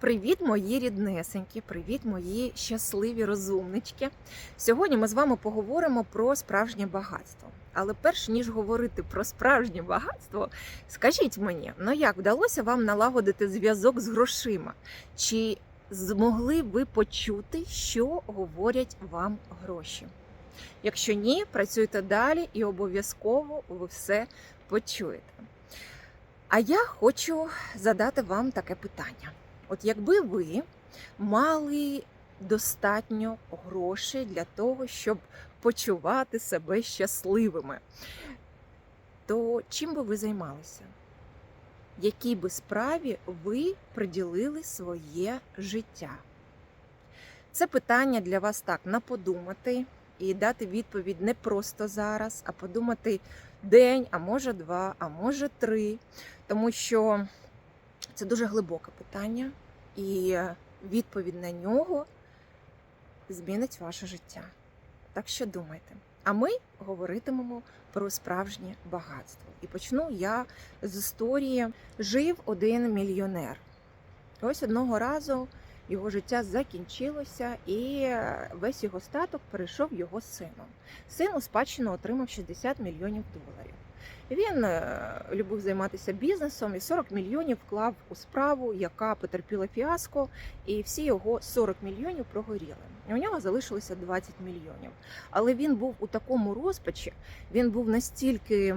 Привіт, мої ріднесенькі, привіт, мої щасливі розумнички. Сьогодні ми з вами поговоримо про справжнє багатство. Але перш ніж говорити про справжнє багатство, скажіть мені, ну як вдалося вам налагодити зв'язок з грошима? Чи змогли ви почути, що говорять вам гроші? Якщо ні, працюйте далі і обов'язково ви все почуєте. А я хочу задати вам таке питання. От якби ви мали достатньо грошей для того, щоб почувати себе щасливими, то чим би ви займалися? Якій би справі ви приділили своє життя? Це питання для вас так на подумати і дати відповідь не просто зараз, а подумати день, а може два, а може три. Тому що це дуже глибоке питання, і відповідь на нього змінить ваше життя. Так що думайте. А ми говоритимемо про справжнє багатство. І почну я з історії. Жив один мільйонер. Ось одного разу його життя закінчилося, і весь його статок перейшов його сину. Син у спадщину отримав 60 мільйонів доларів. Він е, любив займатися бізнесом і 40 мільйонів вклав у справу, яка потерпіла фіаско, і всі його 40 мільйонів прогоріли. У нього залишилося 20 мільйонів. Але він був у такому розпачі, він був настільки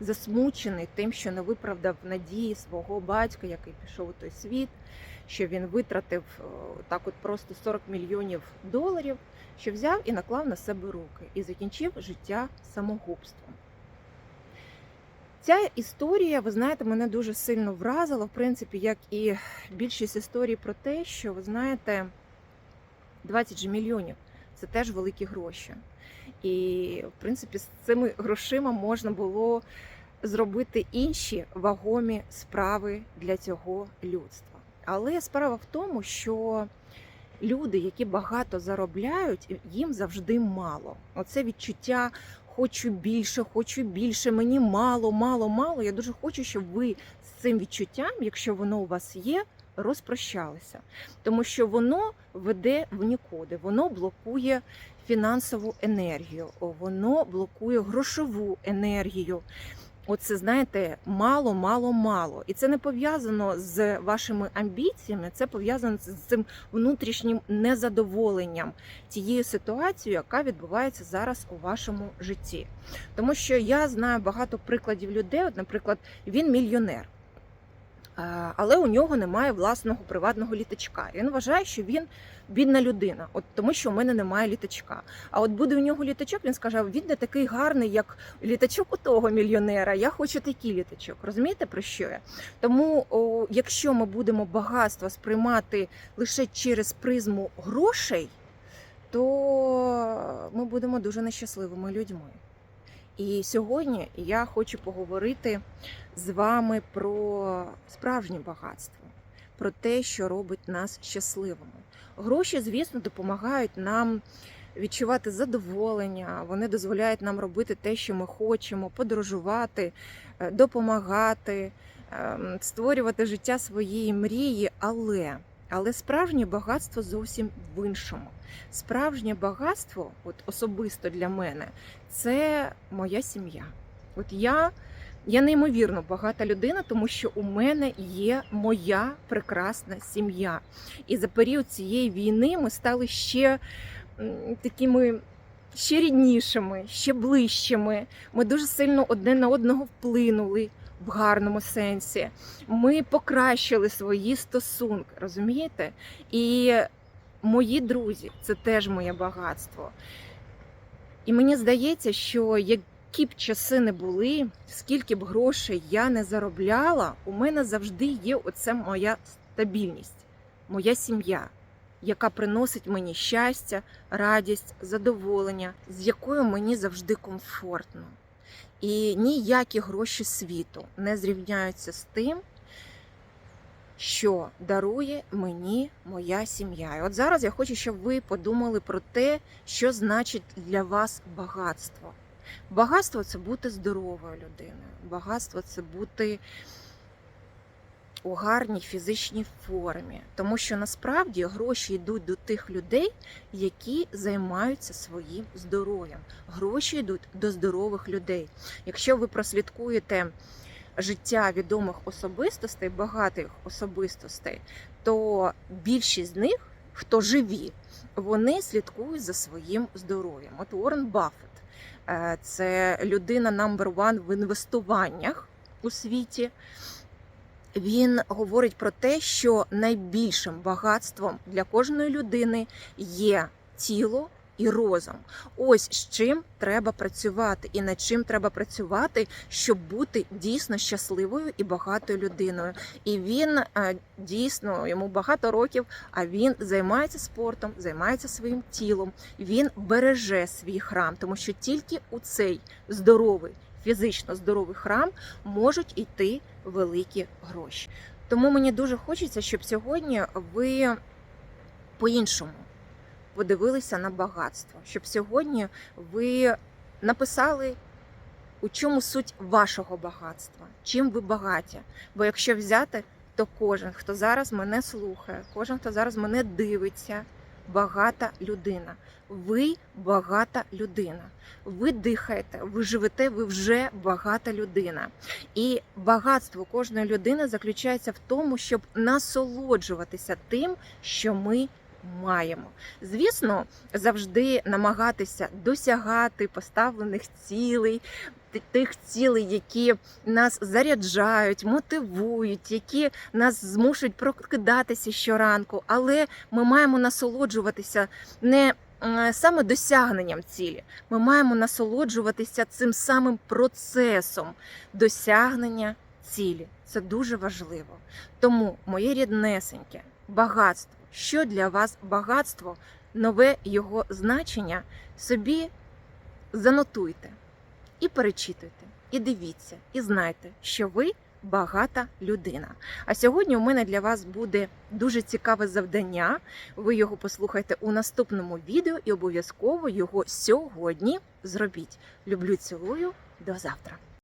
засмучений тим, що не виправдав надії свого батька, який пішов у той світ, що він витратив е, так, от просто 40 мільйонів доларів, що взяв і наклав на себе руки і закінчив життя самогубством. Ця історія, ви знаєте, мене дуже сильно вразила, в принципі, як і більшість історій про те, що ви знаєте, 20 же мільйонів це теж великі гроші. І, в принципі, з цими грошима можна було зробити інші вагомі справи для цього людства. Але справа в тому, що люди, які багато заробляють, їм завжди мало. Оце відчуття хочу більше, хочу більше, мені мало, мало, мало. Я дуже хочу, щоб ви з цим відчуттям, якщо воно у вас є, розпрощалися. Тому що воно веде в нікуди, воно блокує фінансову енергію, воно блокує грошову енергію. Оце, знаєте, мало, мало, мало. І це не пов'язано з вашими амбіціями, це пов'язано з цим внутрішнім незадоволенням тією ситуацією, яка відбувається зараз у вашому житті. Тому що я знаю багато прикладів людей. От, наприклад, він мільйонер. А, Але у нього немає власного приватного літачка. І Він вважає, що він бідна людина, от тому, що у мене немає літачка. А от буде у нього літачок, він скаже, він не такий гарний, як літачок у того мільйонера. Я хочу такий літачок. Розумієте про що я? Тому, о, якщо ми будемо багатство сприймати лише через призму грошей, то ми будемо дуже нещасливими людьми. І сьогодні я хочу поговорити з вами про справжнє багатство, про те, що робить нас щасливими. Гроші, звісно, допомагають нам відчувати задоволення, вони дозволяють нам робити те, що ми хочемо, подорожувати, е, допомагати, ем, створювати життя своєї мрії, але, але справжнє багатство зовсім в іншому. Справжнє багатство, от особисто для мене, це моя сім'я. От я. Я неймовірно багата людина, тому що у мене є моя прекрасна сім'я. І за період цієї війни ми стали ще такими ще ріднішими, ще ближчими. Ми дуже сильно одне на одного вплинули в гарному сенсі. Ми покращили свої стосунки, розумієте? І мої друзі це теж моє багатство. І мені здається, що які б часи не були, скільки б грошей я не заробляла, у мене завжди є оце моя стабільність, моя сім'я, яка приносить мені щастя, радість, задоволення, з якою мені завжди комфортно. І ніякі гроші світу не зрівняються з тим, що дарує мені моя сім'я. І от зараз я хочу, щоб ви подумали про те, що значить для вас багатство. Багатство це бути здоровою людиною. Багатство це бути у гарній фізичній формі, тому що насправді гроші йдуть до тих людей, які займаються своїм здоров'ям. Гроші йдуть до здорових людей. Якщо ви прослідкуєте життя відомих особистостей, багатих особистостей, то більшість з них, хто живі, вони слідкують за своїм здоров'ям. От Уоррен Баффет е, це людина number one в інвестуваннях у світі. Він говорить про те, що найбільшим багатством для кожної людини є тіло і розум. Ось з чим треба працювати, і над чим треба працювати, щоб бути дійсно щасливою і багатою людиною. І він е, дійсно йому багато років, а він займається спортом, займається своїм тілом. Він береже свій храм, тому що тільки у цей здоровий, фізично здоровий храм можуть йти великі гроші. Тому мені дуже хочеться, щоб сьогодні ви по-іншому подивилися на багатство, щоб сьогодні ви написали, у чому суть вашого багатства, чим ви багаті. Бо якщо взяти, то кожен, хто зараз мене слухає, кожен, хто зараз мене дивиться, багата людина. Ви багата людина. Ви дихаєте, ви живете, ви вже багата людина. І багатство кожної людини заключається в тому, щоб насолоджуватися тим, що ми маємо. Звісно, завжди намагатися досягати поставлених цілей, тих цілей, які нас заряджають, мотивують, які нас змушують прокидатися щоранку, але ми маємо насолоджуватися не саме досягненням цілі. Ми маємо насолоджуватися цим самим процесом досягнення цілі. Це дуже важливо. Тому, моє ріднесеньке, багатство. Що для вас багатство, нове його значення собі занотуйте і перечитуйте, і дивіться, і знайте, що ви багата людина. А сьогодні у мене для вас буде дуже цікаве завдання. Ви його послухайте у наступному відео і обов'язково його сьогодні зробіть. Люблю, цілую, до завтра.